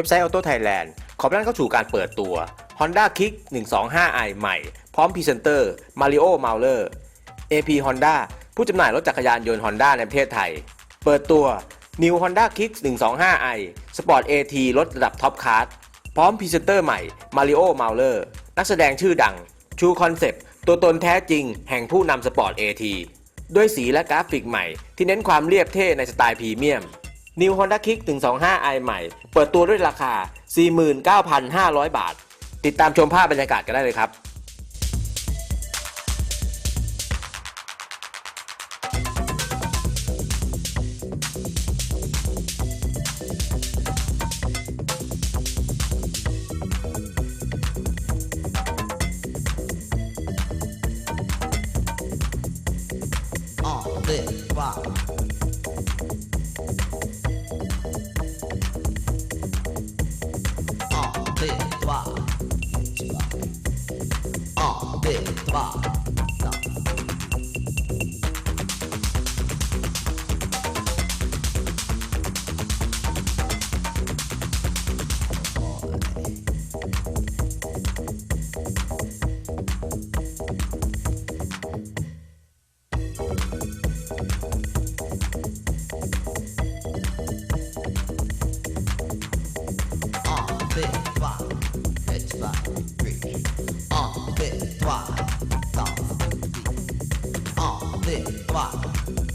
ว็บไซต์ Auto Thailand ขอต้อนรับเข้าสู่การเปิดตัว Honda Kick 125i ใหม่ พร้อมพรีเซนเตอร์ Mario Mauler AP Honda ผู้จำหน่ายรถจักรยานยนต์ Honda ในประเทศไทย เปิดตัว New Honda Kick 125i Sport AT รถระดับท็อปคาร์พร้อมพรีเซนเตอร์ใหม่ Mario Mauler นักแสดงชื่อดัง ชูคอนเซปต์ตัวตนแท้จริง แห่งผู้นำสปอร์ต AT ด้วยสีและกราฟิกใหม่ที่เน้นความเรียบเท่ในสไตล์พรีเมียม New Honda Kick 125i ใหม่ เปิดตัวด้วยราคา 49,500 บาท ติดตามชมภาพบรรยากาศกันได้เลยครับ Un, deux, Bye. Wow.